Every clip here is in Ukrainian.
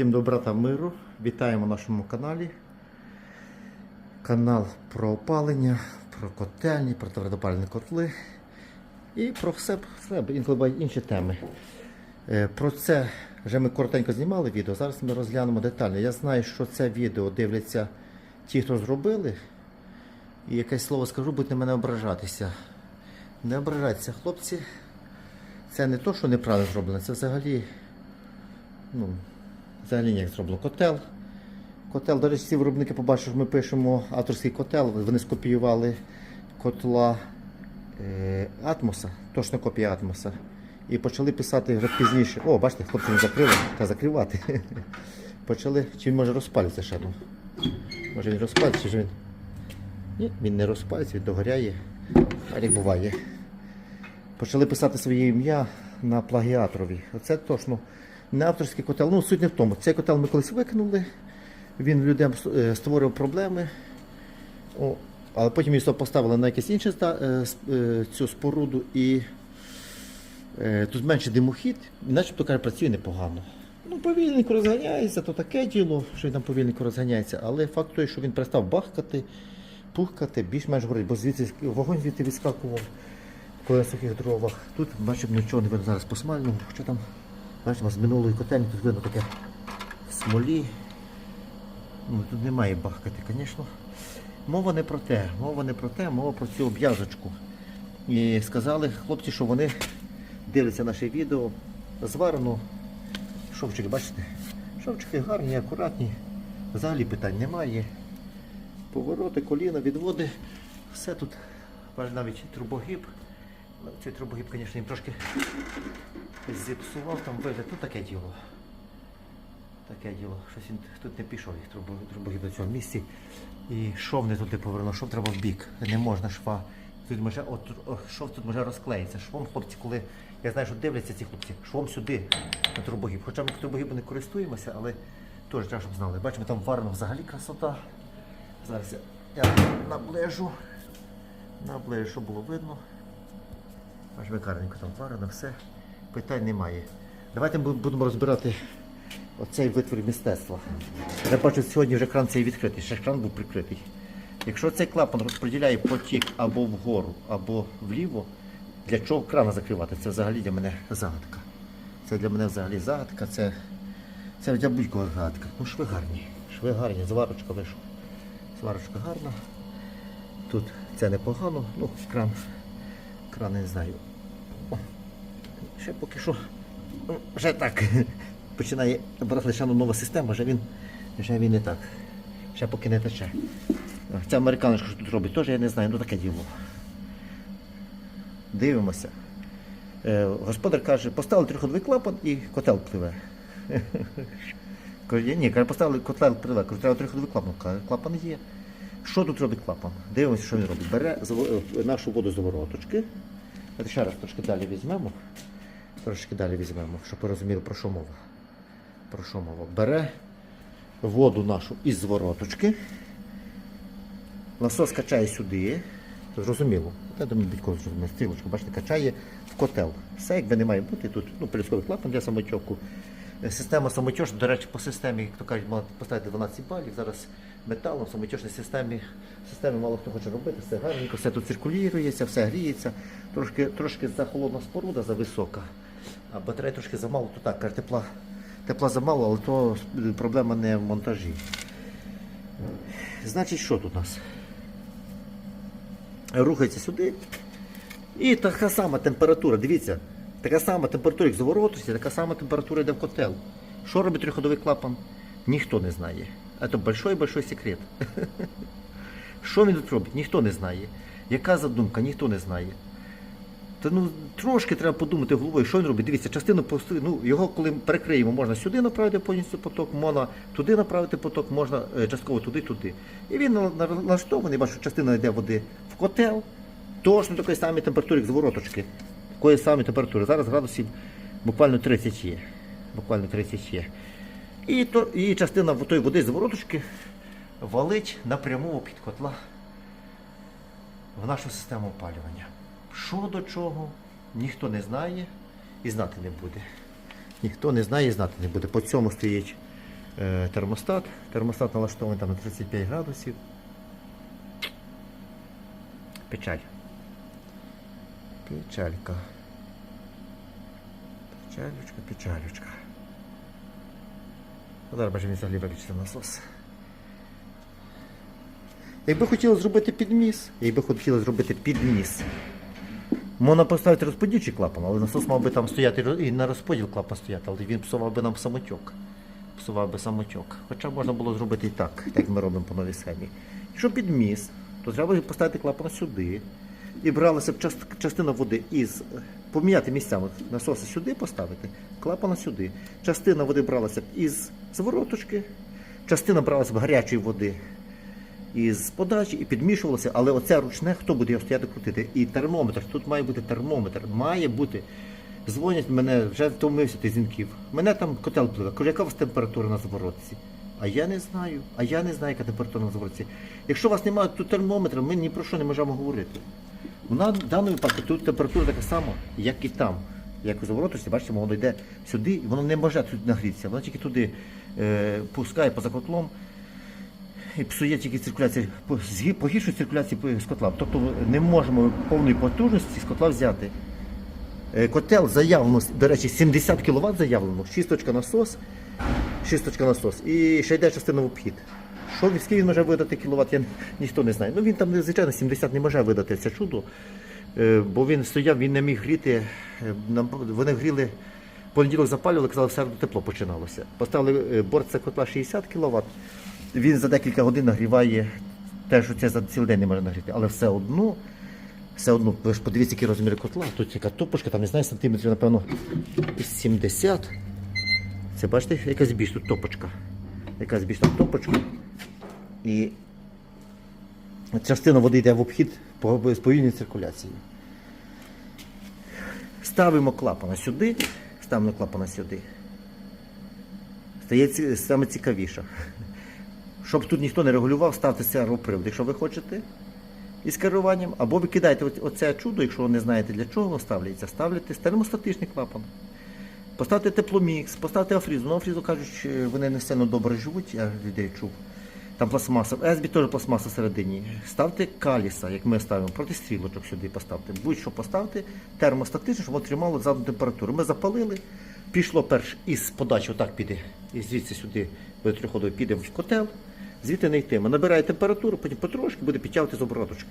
Всім добра та миру. Вітаємо на нашому каналі. Канал про опалення, про котельні, про твердопальні котли і про все, все інколи інші теми. Е, Про це вже ми коротенько знімали відео. Зараз ми розглянемо детально. Я знаю, що це відео дивляться ті, хто зробили. І якесь слово скажу, будете мене ображатися. Не ображайтеся, хлопці. Це не то, що неправильно зроблено, це взагалі ну, взагалі ніяк зроблено. Котел. Котел, до речі, ці виробники побачили, що ми пишемо авторський котел, вони скопіювали котла е, Атмоса, точно копія Атмоса. І почали писати вже пізніше. О, бачите, хлопці не закрили, та закривати. Почали, чи він може розпалюється ще ну? Може він розпалюється, чи він. Ні, він не розпалюється, він догоряє. А як буває. Почали писати своє ім'я на плагіатрові. Оце точно не авторський котел. Ну, суть не в тому. Цей котел ми колись викинули, він людям е, створив проблеми. О, але потім його поставили на якесь інше е, е, цю споруду і тут менше димохід, і начебто каже, працює непогано. Ну, повільненько розганяється, то таке діло, що він там повільненько розганяється, але факт той, що він перестав бахкати, пухкати, більш-менш горить, бо звідси вогонь звідти відскакував коли на сухих дровах. Тут бачимо нічого не видно зараз посмальному. що там бачимо з минулої котельні, тут видно таке смолі. Ну, тут немає бахкати, звісно. Мова не про те, мова не про те, мова про цю обв'язочку. І сказали хлопці, що вони дивляться наше відео. Зварено. Шовчики, бачите? Шовчики гарні, акуратні. Взагалі питань немає. Повороти, коліна, відводи. Все тут. Навіть трубогіб. Цей трубогіб, звісно, їм трошки зіпсував там вигляд. Ну таке діло. Таке діло. Щось він тут не пішов їх трубо- трубогіб до цього місці. І шов не туди повернув, шов треба в бік. Не можна шва. Тут може, от, шов тут може розклеїться. Швом хлопці, коли я знаю, що дивляться ці хлопці, швом сюди на трубогіб. Хоча ми трубогібом не користуємося, але теж треба, щоб знали. Бачимо, там варено взагалі красота. Зараз я наближу. Наближу, щоб було видно. Аж гарненько там варено, все. Питань немає. Давайте ми будемо розбирати оцей витвір мистецтва. Я бачу, сьогодні вже кран цей відкритий, ще кран був прикритий. Якщо цей клапан розподіляє потік або вгору, або вліво, для чого крана закривати? Це взагалі для мене загадка. Це для мене взагалі загадка, це, це для будь-кого загадка. Ну, шви гарні. Шви гарні, зварочка вийшов. Зварочка гарна. Тут це непогано, ну, кран, кран не знаю. Ще поки що ну, вже так починає брати лише нова система, вже він, вже він не так. Ще поки не тече. Ця американочка, що тут робить, теж я не знаю, ну таке діло. Дивимося. Е, господар каже, поставили трьохходовий клапан і котел пливе. Ні, каже, поставили котел пливе, кажу, треба трьохходовий клапан. Каже, клапан є. Що тут робить клапан? Дивимося, що він робить. Бере е, нашу воду з вороточки. Ще раз трошки далі візьмемо. Трошки далі візьмемо, щоб ви розуміли, про що мова. Про що мова? Бере воду нашу із звороточки. Насос качає сюди. Зрозуміло. Я думаю, будь-кого зрозуміло. Стрілочку, бачите, качає в котел. Все якби не має бути. Тут ну, пелюстковий клапан для самотьоку. Система самотьош, до речі, по системі, як то кажуть, мала поставити 12 балів. Зараз металом, в самотьошній системі, системі мало хто хоче робити, все гарненько, все тут циркулюється, все гріється. Трошки, трошки захолодна споруда, зависока, а батарея трошки замало, то так, тепла, тепла замало, але то проблема не в монтажі. Значить, що тут у нас? Рухається сюди. І така сама температура, дивіться, така сама температура, як заворотується, така сама температура йде в котел. Що робить трьохходовий клапан? Ніхто не знає. Це большой-большой секрет. Що він тут робить? Ніхто не знає. Яка задумка, ніхто не знає. Та ну трошки треба подумати головою, що він робить. Дивіться, частину ну його коли перекриємо, можна сюди направити повністю поток, можна туди направити поток, можна е, частково туди, туди. І він на- на- налаштований, бачу, частина йде води в котел, точно такої самої температури, як з вороточки. Такої самої температури. Зараз градусів буквально 30 є. Буквально 30 є. І, то, і частина тої води з вороточки валить напряму під котла в нашу систему опалювання. Що до чого, ніхто не знає і знати не буде. Ніхто не знає і знати не буде. По цьому стоїть е, термостат. Термостат налаштований там на 35 градусів. Печаль. Печалька. Печалючка, печалючка. Ну, Зараз бачимо, взагалі виключити насос. Якби хотіли зробити підміс, якби хотіли зробити підміс, можна поставити розподільчий клапан, але насос мав би там стояти і на розподіл клапан стояти, але він псував би нам самотьок. Псував би самотьок. Хоча можна було зробити і так, як ми робимо по новій схемі. Якщо підміс, то треба поставити клапан сюди. І бралася б част- частина води із. Поміняти місцями насоси сюди поставити, клапана сюди. Частина води бралася б із звороточки, частина бралася б гарячої води із подачі і підмішувалося, але оце ручне, хто буде його стояти крутити? І термометр, тут має бути термометр, має бути. Дзвонять мене, вже втомився тих дзвінків. Мене там котел пливе. Кажу, яка у вас температура на заворотці? А я не знаю, а я не знаю, яка температура на заворотці. Якщо у вас немає тут термометра, ми ні про що не можемо говорити. Вона в даному випадку тут температура така сама, як і там. Як у завороточці, бачите, воно йде сюди, і воно не може тут нагрітися. Воно тільки туди е, пускає поза котлом і псує тільки циркуляцію, погіршує циркуляцію по- з котла. Тобто не можемо повної потужності з котла взяти. Е, Котел заявлено, до речі, 70 кВт заявлено, шісточка насос, шісточка насос, і ще йде частина в обхід. Що він може видати кіловат, я ніхто не знає. Ну він там, звичайно, 70 не може видати це чудо, е, бо він стояв, він не міг гріти. е, Вони гріли, понеділок запалювали, казали, в середу тепло починалося. Поставили е, борт це котла 60 кВт. Він за декілька годин нагріває те, що це за цілий день не може нагріти, але все одно. Все одно, ви ж подивіться, які розміри котла. Тут яка топочка, там не знаю, сантиметрів, напевно, 70. Це бачите, якась більш тут топочка. Якась більш там топочка. І частина води йде в обхід по з повільною циркуляцією. Ставимо клапана сюди, ставимо клапана сюди. Стає саме цікавіше. Щоб тут ніхто не регулював, ставте сервопривод, якщо ви хочете із керуванням, або ви кидаєте оц- оце чудо, якщо ви не знаєте для чого воно ставляється, ставляєте термостатичний клапан. Поставте тепломікс, поставте афрізу. Ну, афрізу кажуть, вони не сильно добре живуть, я людей чув. Там пластмаса. В Есбі теж пластмаса всередині. Ставте каліса, як ми ставимо, проти стрілочок сюди поставте. Будь-що поставте термостатично, щоб воно задану температуру. Ми запалили, пішло перш із подачі, отак піде. І звідси сюди буде трьохходовий, піде в котел, звідти не йтиме. Набирає температуру, потім потрошки буде підтягувати з обороточки.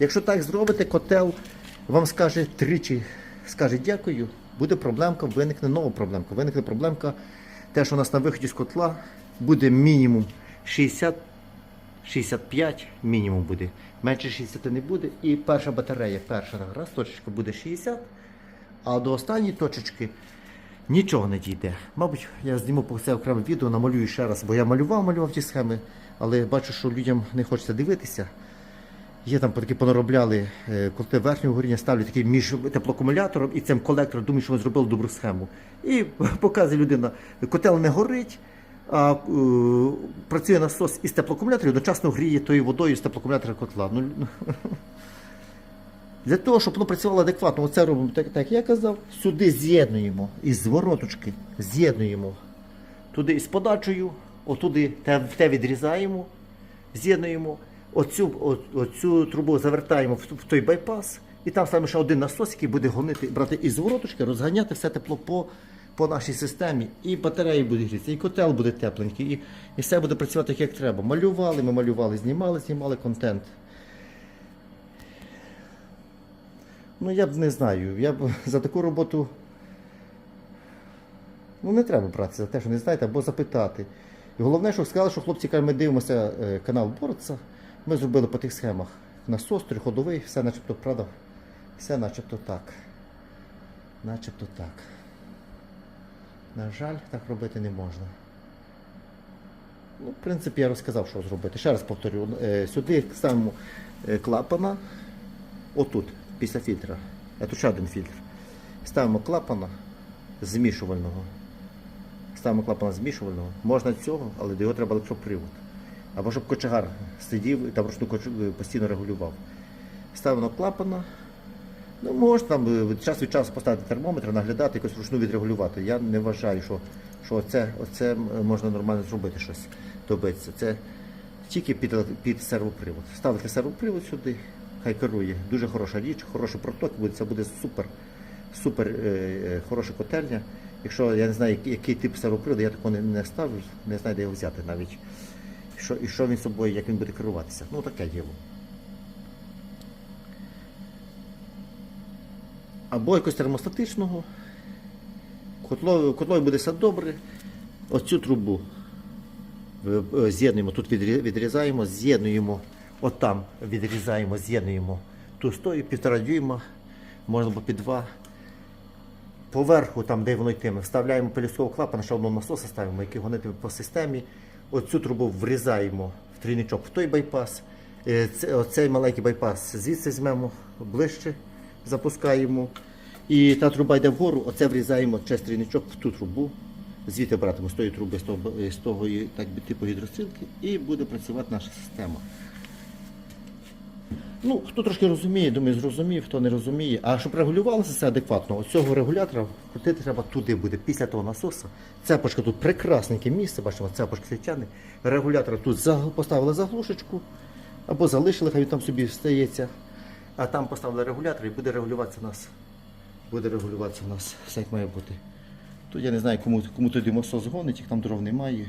Якщо так зробите, котел вам скаже тричі, скаже дякую, буде проблемка, виникне нова проблемка. Виникне проблемка, те, що у нас на виході з котла буде мінімум 60 65 мінімум буде. Менше 60 не буде. І перша батарея, перша раз точечка буде 60, а до останньої точечки нічого не дійде. Мабуть, я зніму по це окреме відео, намалюю ще раз, бо я малював, малював ті схеми, але бачу, що людям не хочеться дивитися. Є там такі понаробляли, е, коли верхнього горіння ставлять такий між теплоакумулятором і цим колектором, думають, що вони зробили добру схему. І показує людина, котел не горить, е, працює насос із теплоакумулятора і одночасно гріє тою водою з теплоакумулятора котла. Ну, ну, для того, щоб воно працювало адекватно, оце робимо так, так я казав, сюди з'єднуємо із звороточки, з'єднуємо туди із подачею, отуди те, те відрізаємо, з'єднуємо, оцю, оцю трубу завертаємо в, в той байпас, і там ставимо ще один насос, який буде гонити, брати із звороточки, розганяти все тепло по, по нашій системі. І батареї буде грітися, і котел буде тепленький, і, і все буде працювати як треба. Малювали, ми малювали, знімали, знімали контент. Ну, я б не знаю. Я б за таку роботу. Ну, не треба братися за те, що не знаєте, або запитати. І головне, що сказали, що хлопці кажуть, ми дивимося е, канал Борца. Ми зробили по тих схемах. Насос, триходовий, все начебто, правда, все начебто так. Начебто так. На жаль, так робити не можна. Ну, в принципі, я розказав, що зробити. Ще раз повторю, е, сюди ставимо е, клапана, отут, після фільтра. А тут ще один фільтр. Ставимо клапана змішувального. Ставимо клапана змішувального. Можна цього, але до його треба електропривод. Або щоб кочегар сидів і там ручну постійно регулював. Ставимо клапана. Ну, можна там е, час від часу поставити термометр, наглядати, якось ручну відрегулювати. Я не вважаю, що що оце, оце можна нормально зробити щось, добитися. Це тільки під, під сервопривод. Ставити сервопривод сюди, хай керує. Дуже хороша річ, хороший проток буде, це буде супер, супер е, е, хороша котельня. Якщо я не знаю, який, тип сервоприводу, я такого не, не ставлю, не знаю, де його взяти навіть. Що, і що він собою, як він буде керуватися. Ну таке діло. Або якось термостатичного. Котлою, буде все добре. Оцю трубу е, з'єднуємо, тут відрізаємо, з'єднуємо, отам відрізаємо, з'єднуємо ту стою, півтора дюйма, можна було під два. Поверху, там, де воно йтиме, вставляємо пелюсткового клапана, ще одного насоса ставимо, який гонитиме по системі. Оцю трубу врізаємо в трійничок в той байпас. Е, Оцей маленький байпас звідси візьмемо ближче, запускаємо. І та труба йде вгору, оце врізаємо через трійничок в ту трубу. Звідти братимо з тої труби, з того, з того так типу гідросилки, і буде працювати наша система. Ну, хто трошки розуміє, думаю, зрозумів, хто не розуміє. А щоб регулювалося це адекватно, оцього регулятора крутити треба туди буде, після того насоса. Цепочка тут прекрасненьке місце, бачимо, цепочка свічани. Регулятор тут поставили заглушечку, або залишили, хай він там собі стається. А там поставили регулятор і буде регулюватися у нас. Буде регулюватися у нас все як має бути. Тут я не знаю, кому, кому туди насос гонить, їх там дров немає.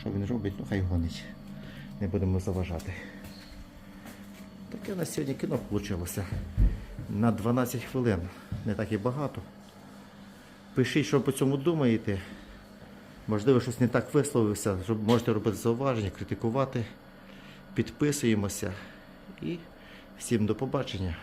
Що він робить, ну хай гонить. Не будемо заважати. Таке у нас сьогодні кіно вийшло. На 12 хвилин. Не так і багато. Пишіть, що по цьому думаєте. Можливо, щось не так висловився. Можете робити зауваження, критикувати. Підписуємося. І всім до побачення.